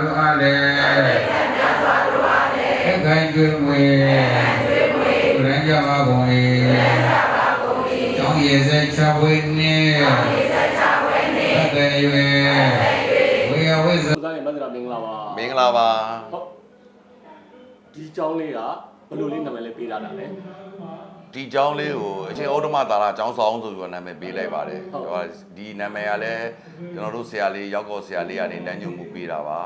တို့အားလည်းအခိုင်ကျွေးမွေရန်ကြပါကုန်၏ကျောင်းရည်စိတ်ချဝေနှင့်အကယ်၍ဝေယဝိဇ္ဇကိုစားရဲ့မန္တရာမင်္ဂလာပါမင်္ဂလာပါဟုတ်ဒီကျောင်းလေးကဘယ်လိုလေးနာမည်လေးပေးလာတာလဲ ဒီကျောင်းလေးကိုအချင်းဩဒမသာလာကျောင်းဆောင်ဆိုပြီးတော့နာမည်ပေးလိုက်ပါတယ်ဟိုဒီနာမည်ကလည်းကျွန်တော်တို့ဆရာလေးရောက်ကောဆရာလေးကနေလမ်းညွှန်မှုပေးတာပါ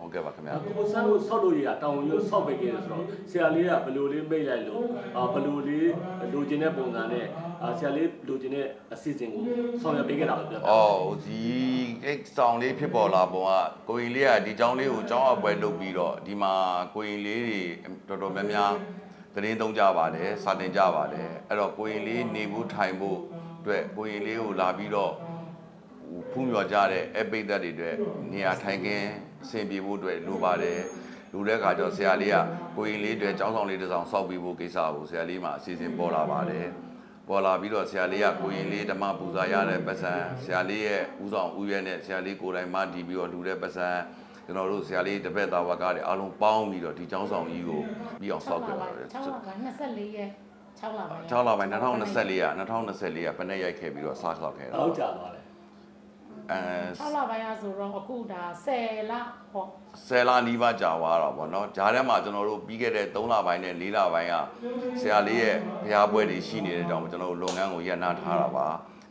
ဟုတ်ကဲ့ပါခင်ဗျာကိုစားကိုဆောက်လို့ရတာတောင်းလို့ဆောက်ပေးခဲ့တယ်ဆိုတော့ဆရာလေးကဘယ်လိုလေးမိတ်လိုက်လို့အာဘယ်လိုလေးလိုချင်တဲ့ပုံစံနဲ့အာဆရာလေးလိုချင်တဲ့အစီအစဉ်ကိုဆောင်ရွက်ပေးခဲ့တာလို့ပြောတာအော်ဒီကိတ်ဆောင်လေးဖြစ်ပေါ်လာပုံကကိုရင်လေးကဒီကျောင်းလေးကိုကျောင်းအပွဲလုပ်ပြီးတော့ဒီမှာကိုရင်လေးတွေတော်တော်များများ သတင်းသုံးကြပါတယ်စာတင်ကြပါတယ်အဲ့တော့ကိုရင်လေးနေဖို့ထိုင်ဖို့အတွက်ကိုရင်လေးကိုလာပြီးတော့ဖူးမြော်ကြတဲ့အပိတ်သက်တွေအတွက်နေရာထိုင်ခင်းအဆင်ပြေဖို့အတွက်လိုပါတယ်လူတဲ့ခါကျတော့ဆရာလေးကကိုရင်လေးတွေចောင်းဆောင်လေးတစ်ဆောင်စောက်ပြီးဖို့ကိစ္စကိုဆရာလေးမှာအစီအစဉ်ပေါ်လာပါတယ်ပေါ်လာပြီးတော့ဆရာလေးကကိုရင်လေးဓမ္မပူဇာရတဲ့ပတ်စံဆရာလေးရဲ့ဥဆောင်ဥရဲနဲ့ဆရာလေးကိုယ်တိုင်မှဒီပြီးတော့လူတဲ့ပတ်စံ ကျွန်တော်တို့ဆရာလေးတပည့်သားဝကတွေအားလုံးပေါင်းပြီးတော့ဒီចောင်းဆောင်ကြီးကိုပြီးအောင်စောက်ကြပါတယ် 6လပိုင်း24ရက်6လပိုင်း 6လပိုင်း2024က2024ကပနဲ့ရိုက်ခဲ့ပြီးတော့စားဆောက်ခဲ့တာ တော့ကြာသွားတယ် အဲ 6လပိုင်းอ่ะဆိုတော့အခုဒါ10လဟော ဆယ်လာနီးပါးကြာသွားတော့ဗောနော်ဂျားထဲမှာကျွန်တော်တို့ပြီးခဲ့တဲ့3လပိုင်းနဲ့4လပိုင်းကဆရာလေးရဲ့ဖျားပွဲတွေရှိနေတဲ့ကြောင့်ကျွန်တော်တို့လုပ်ငန်းကိုရပ်နားထားတာပါ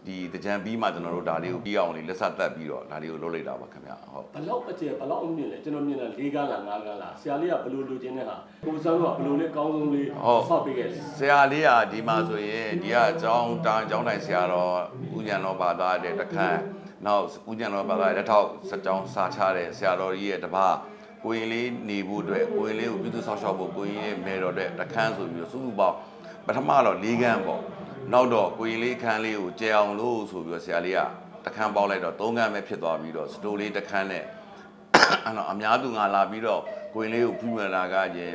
ဒီတကြံပြီးမှကျွန်တော်တို့ဒါလေးကိုပြီးအောင်လေးလက်ဆက်တက်ပြီးတော့ဒါလေးကိုလုပ်လိုက်တာပါခင်ဗျဟုတ်ဘလောက်အကျယ်ဘလောက်အမြင့်လဲကျွန်တော်မြင်တာ၄ကန်းလား၅ကန်းလားဆရာလေးကဘယ်လိုလိုချင်တဲ့ဟာကိုစားကဘယ်လိုလေးအကောင်းဆုံးလေးဆောက်ပေးခဲ့လဲဆရာလေးကဒီမှာဆိုရင်ဒီကအကြောင်းတာအကြောင်းတိုင်းဆရာတော်ဦးညံတော်ဘာသာတဲ့တခန့်နောက်ဦးညံတော်ဘာသာလက်ထောက်စကြောင်းစာချတဲ့ဆရာတော်ကြီးရဲ့တပားကိုရင်လေးနေဖို့အတွက်ကိုရင်လေးကိုပြုစုဆောက်ရှောက်ဖို့ကိုရင်ရဲ့မေတော်တဲ့တခန့်ဆိုပြီးတော့စုစုပေါင်းပထမတော့၄ခန်းပေါ့ နောက်တော့ကိုရင်လေးခန်းလေးကိုကျဲအောင်လို့ဆိုပြီးတော့ဆရာလေးကတခန်းပေါက်လိုက်တော့၃ခန်းပဲဖြစ်သွားပြီးတော့စတိုလေးတခန်းနဲ့အဲ့တော့အများသူငါလာပြီးတော့ကိုရင်လေးကိုပြုမြလာကကျဲ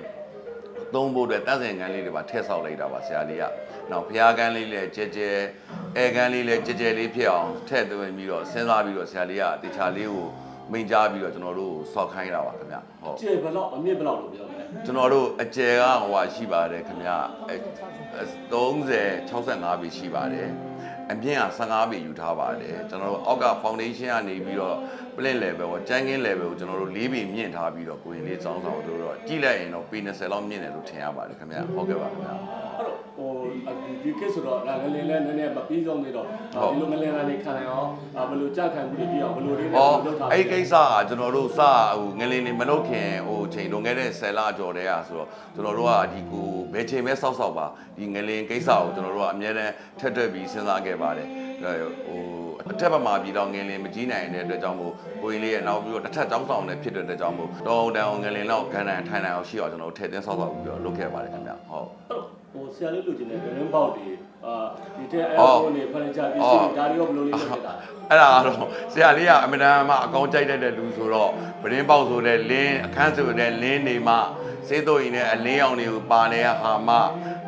သုံးဖို့အတွက်တန့်စင်ကန်းလေးတွေပါထည့်ဆောက်လိုက်တာပါဆရာလေးက။နောက်ဖျားကန်းလေးလည်းကြဲကြဲအဲကန်းလေးလည်းကြဲကြဲလေးဖြစ်အောင်ထည့်သွင်းပြီးတော့စဉ်းစားပြီးတော့ဆရာလေးကတေချာလေးကိုမိန်ကြားပြီးတော့ကျွန်တော်တို့ဆောက်ခိုင်းတာပါခင်ဗျ။ဟုတ်ကျယ်ဘလောက်အမြင့်ဘလောက်လို့ပြောတယ် ကျွန်တော်တို့အကျယ်ကဟိုဟာရှိပါတယ်ခင်ဗျ။အဲ30 65ပေရှိပါတယ်။အမြင့်က15ပေယူထားပါတယ်ကျွန်တော်တို့အောက်က foundation ကနေပြီးတော့ plane level ကိုကျန်းကင်း level ကိုကျွန်တော်တို့၄ပေမြင့်ထားပြီးတော့ကိုရင်လေးစောင်းဆောင်တို့တော့ကြည့်လိုက်ရင်တော့ပေ20လောက်မြင့်တယ်လို့ထင်ရပါတယ်ခင်ဗျဟုတ်ကဲ့ပါခင်ဗျအဲ့တော့ ဟိုဒီဒီကိစ္စဆိုတော့ငလင်းလေးလည်းနည်းနည်းမပြီးဆုံးသေးတော့ဒီလိုငလင်းလေးခံနိုင်အောင်ဘယ်လိုကြခံမှုတွေပြအောင်ဘယ်လိုလေးဟောလုပ်ထားအဲ့ဒီကိစ္စကကျွန်တော်တို့စဟိုငလင်းလေးမလုပ်ခင်ဟိုချိန်လွန်ခဲ့တဲ့10လကျော်တည်းอ่ะဆိုတော့ကျွန်တော်တို့ကဒီကိုဘယ်ချိန်ပဲစောက်စောက်ပါဒီငလင်းကိစ္စကိုကျွန်တော်တို့ကအများနဲ့ထက်တွက်ပြီးစဉ်းစားခဲ့ပါတယ်ဟိုအထက်ဘက်မှာပြည်တော်ငလင်းမကြီးနိုင်တဲ့အတွက်ကြောင့်မို့ကိုရင်လေးရဲ့နောက်ပြီးတော့တစ်ထပ်တောင်းဆောင်နဲ့ဖြစ်တဲ့အတွက်ကြောင့်မို့တောင်းတန်အောင်ငလင်းတော့ခန်းတန်ထိုင်နိုင်အောင်ရှိအောင်ကျွန်တော်တို့ထည့်သွင်းစောက်စောက်ပြီးတော့လုပ်ခဲ့ပါတယ်ခင်ဗျဟုတ်အဲ့တော့ဟို ဆရာလေးလူချင်းတဲ့ဂရင်းပေါက်တွေအာဒီတဲ့အဲဟိုနေဖန်ချာပစ္စည်းတွေဒါတွေရောဘယ်လိုလေးလုပ်နေတာအဲ့ဒါကတော့ဆရာလေးကအမြဲတမ်းမှအကောင်းကြိုက်တတ်တဲ့လူဆိုတော့ပရင်းပေါက်ဆိုတဲ့လင်းအခန်းဆိုတဲ့လင်းနေမှစေးတို့ရင်နဲ့အလင်းအောင်တွေကိုပါနေတဲ့ဟာမ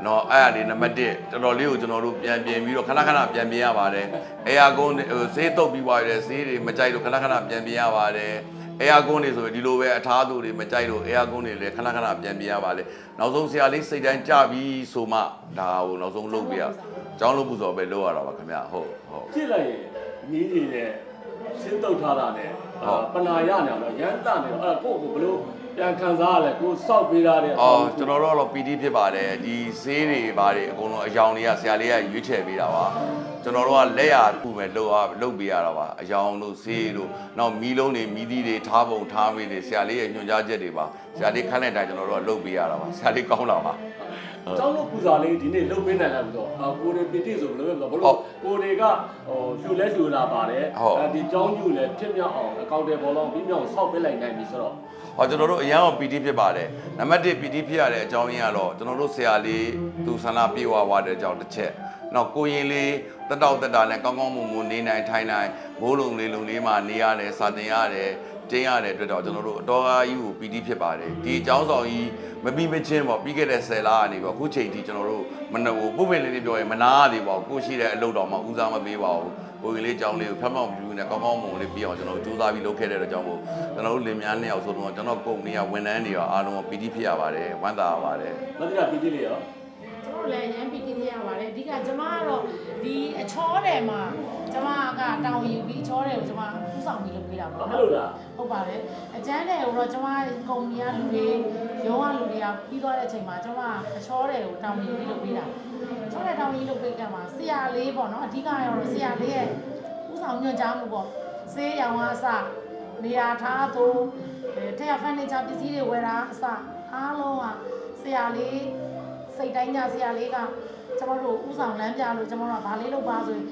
နော်အဲ့ဒါလေးနံပါတ်1တော်တော်လေးကိုကျွန်တော်တို့ပြန်ပြင်ပြီးတော့ခဏခဏပြန်ပြင်ရပါတယ်အဲယာကွန်ဟိုစေးတုပ်ပြီးသွားတယ်စေးတွေမကြိုက်လို့ခဏခဏပြန်ပြင်ရပါတယ် အဲယာကွန်တွေဆိုရင်ဒီလိုပဲအထားသူတွေမကြိုက်လို့အဲယာကွန်တွေလည်းခဏခဏပြန်ပြင်ရပါလေနောက်ဆုံးဆရာလေးစိတ်တိုင်းကြပြီးဆိုမှဒါကိုနောက်ဆုံးလုပ်ပြရကျောင်းလုပ်ပူဇော်ပဲလုပ်ရတာပါခင်ဗျဟုတ်ဟုတ်ကြည့်လိုက်ရင်မီးတွေနဲ့စင်းတုတ်ထားတာနဲ့ဟုတ်ပနာရနေတော့ရမ်းတနေတော့အဲ့ကိုကိုဘလို့ ပြန်ခံစားရလဲကိုစောက်ပေးတာတဲ့အော်ကျွန်တော်တို့ကတော့ PD ဖြစ်ပါတယ်ဒီဈေးတွေဘာတွေအကုန်လုံးအယောင်တွေကဆရာလေးကရွေးချယ်ပေးတာပါကျွန်တော်တို့ကလက်ရခုပဲလှုပ်အားလှုပ်ပေးရတာပါအယောင်တို့ဈေးတို့နောက်မီးလုံးတွေမီးသီးတွေထားပုံထားမေးတွေဆရာလေးရဲ့ညွှန်ကြားချက်တွေပါဆရာလေးခန်းတဲ့အတိုင်းကျွန်တော်တို့ကလှုပ်ပေးရတာပါဆရာလေးကောင်းတာပါကျောင်းလို့ပူဇာလေးဒီနေ့လုတ်ပေးနိုင်လားဆိုတော့အာကိုရီပီတိဆိုဘယ်လိုလဲဆိုတော့ဘလို့ကိုတွေကဟိုလှူလဲလှူလာပါတယ်အဲဒီကျောင်းကျူလည်းဖြစ်မြောက်အောင်အကောင့်တွေပေါ်လုံးပြီးမြောက်ဆောက်ပေးလိုက်နိုင်ပြီဆိုတော့ဟောကျွန်တော်တို့အရန်အောင် PD ဖြစ်ပါတယ်နံပါတ်1 PD ဖြစ်ရတဲ့အကြောင်းရင်းကတော့ကျွန်တော်တို့ဆရာလေးသူဆန္ဒပြေဝဝတဲ့အကြောင်းတစ်ချက်နောက်ကိုရင်လေးတက်တောက်တက်တာနဲ့ကောင်းကောင်းမွန်မွန်နေနိုင်ထိုင်နိုင်မိုးလုံလေးလုံလေးမှာနေရတယ်စာတင်ရတယ်တင်းရတဲ့အတွက်တော့ကျွန်တော်တို့အတော်အားကြီးကို PD ဖြစ်ပါတယ်ဒီအကြောင်းဆောင်ကြီးမပြီးမချင်းပေါ့ပြီးခဲ့တဲ့10လကနေပေါ့အခုချိန်ထိကျွန်တော်တို့မနဟိုပုပ္ပင်လေးလေးပြောရင်မနာရသေးပါဘူးကိုရှိတဲ့အလုပ်တော်မှာဦးစားမပေးပါဘူး ကိုရင်လေးအကြောင်းလေးကိုဖျောက်မှောက်ပြူနေကောင်းကောင်းမွန်လေးပြီးအောင်ကျွန်တော်တို့စူးစမ်းပြီးလုပ်ခဲ့တဲ့အကြောင်းကိုကျွန်တော်တို့လင်မယားနှစ်ယောက်ဆိုတော့ကျွန်တော်ကုမ္ပဏီကဝန်ထမ်းတွေရောအားလုံးပီတိဖြစ်ရပါတယ်ဝမ်းသာရပါတယ်မတိကပီတိလေးရောကျွန်တော်လည်းရမ်းပီတိရပါတယ်အဓိကကျမကတော့ဒီအချောတယ်မှာကျမကတောင်းယူပြီးအချောတယ်ကိုကျမဥဆောင်ပြီးလုပ်ပေးတာပေါ့အဲ့နော်လိုလားဟုတ်ပါတယ်အကျန်းတယ်ကိုတော့ကျမကုမ္ပဏီကလူတွေရုံးကလူတွေကပြီးသွားတဲ့အချိန်မှာကျမအချောတယ်ကိုတောင်းယူပြီးလုပ်ပေးတာ ချောတယ်တောင်းယူလုပ်ပေးကမှာဆရာလေးပေါ့နော်အဓိကကတော့ဆရာလေးရဲ့ဥဆောင်ညွှန်ကြားမှုပေါ့ဆေးရောင်ကအစနေရာထားသူအဲထက်ဖန်နေချပစ္စည်းတွေဝယ်တာအစအားလုံးကဆရာလေးစိတ်တိုင်းကြဆရာလေးကကျမတို့ဥဆောင်လမ်းပြလို့ကျမတို့ကဘာလေးလုပ်ပါဆိုရင်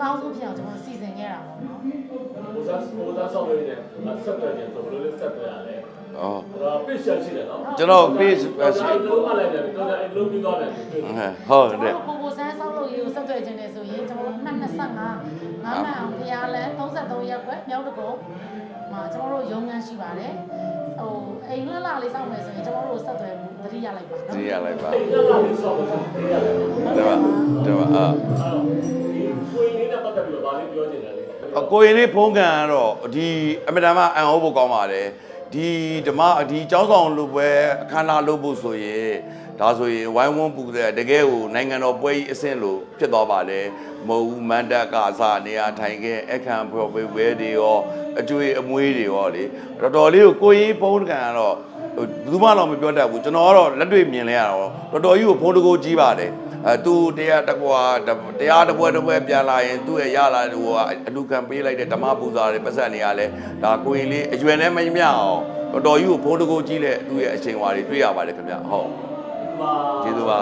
ကောင်းဆုံးဖြစ်အောင်ကျမတို့စီစဉ်ခဲ့တာပေါ့နော်ဟိုစားဟိုစားဆောက်လို့ရတယ်ဆက်တယ်ကျဆိုဘယ်လိုလဲဆက်တယ်ရလဲ။ အော်ဟိုပစ်ချက်ရှိတယ်နော်ကျွန်တော် page အဲ့လိုမှလည်းတယ်တော်တယ်အဲ့လိုပြီးသွားတယ်ဟုတ်တယ်ကျွန်တော်တို့ပုံပုံစမ်းဆောက်လုပ်ရေးကိုဆက်သွယ်ခြင်းနဲ့ဆိုရင်ကျွန်တော်တို့အမှတ်25ငါးမှန်အောင်ဖျားလန်း33ရက်ွယ်မြောက်တကုံမှာကျွန်တော်တို့ရုံးခန်းရှိပါတယ်ဟိုအိမ်လွှတ်လာလေးစောင့်မယ်ဆိုရင်ကျွန်တော်တို့ဆက်သွယ်မှုသတိရလိုက်ပါနော်ကြည့်ရလိုက်ပါအဲ့ဒါလေးဆောက်လို့သိရတယ်။ဒါပါဒါပါအာအဲ့တော့ဒီကိုင်းလေးနဲ့ပတ်သက်ပြီးတော့ဗာလေးပြောချင်တယ်လေအကိုရင်လေးဖုံးကန်ကတော့ဒီအမြဲတမ်းအံ့ဩဖို့ကောင်းပါတယ် ဒီဓမ္မဒီကျောင်းဆောင်လုပ်ပွဲအခမ်းအနားလုပ်ဖို့ဆိုရင်ဒါဆိုရင်ဝိုင်းဝန်းပူတဲ့တကယ်ကိုနိုင်ငံတော်ပွဲကြီးအဆင့်လို့ဖြစ်သွားပါလေမဟုတ်ဘူးမန္တကအစနေရာထိုင်ခဲ့အခမ်းပွဲပွဲတွေရောအကျွေးအမွေးတွေရောလေတော်တော်လေးကိုကိုကြီးပုံးကံကတော့ဘယ်သူမှတော့မပြောတတ်ဘူးကျွန်တော်ကတော့လက်တွေ့မြင်လဲရတော့တော်တော်ကြီးကိုဖုံးတကိုးကြီးပါတယ် သူတရားတကွာတရားတပွဲတပွဲပြန်လာရင်သူ့ရဲ့ရလာတဲ့ဟိုကအလူခံပေးလိုက်တဲ့ဓမ္မပူဇာတွေပတ်စံနေရလဲဒါကိုရင်လေးအရွယ်နဲ့မမြအောင်တော်တော်ကြီးကိုဖုံးတကိုကြီးတဲ့သူ့ရဲ့အချိန်ဝါတွေတွေ့ရပါတယ်ခင်ဗျဟုတ်ဒီမှာကျေးဇူးပါ